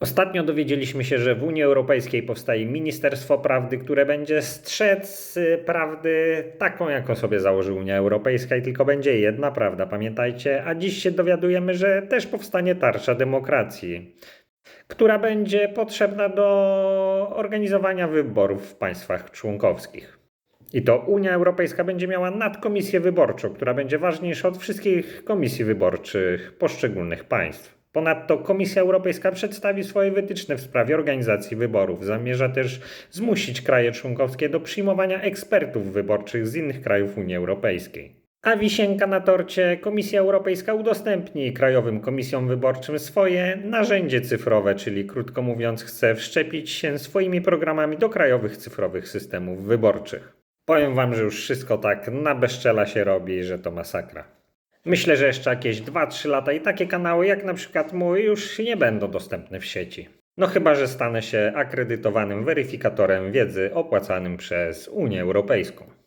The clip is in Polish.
Ostatnio dowiedzieliśmy się, że w Unii Europejskiej powstaje Ministerstwo Prawdy, które będzie strzec y, prawdy taką, jaką sobie założy Unia Europejska i tylko będzie jedna prawda, pamiętajcie. A dziś się dowiadujemy, że też powstanie tarcza demokracji, która będzie potrzebna do organizowania wyborów w państwach członkowskich. I to Unia Europejska będzie miała nadkomisję wyborczą, która będzie ważniejsza od wszystkich komisji wyborczych poszczególnych państw. Ponadto Komisja Europejska przedstawi swoje wytyczne w sprawie organizacji wyborów. Zamierza też zmusić kraje członkowskie do przyjmowania ekspertów wyborczych z innych krajów Unii Europejskiej. A wisienka na torcie Komisja Europejska udostępni krajowym komisjom wyborczym swoje narzędzie cyfrowe, czyli krótko mówiąc, chce wszczepić się swoimi programami do krajowych cyfrowych systemów wyborczych. Powiem wam, że już wszystko tak na bezczela się robi, że to masakra. Myślę, że jeszcze jakieś 2-3 lata i takie kanały jak na przykład mój już nie będą dostępne w sieci. No chyba, że stanę się akredytowanym weryfikatorem wiedzy opłacanym przez Unię Europejską.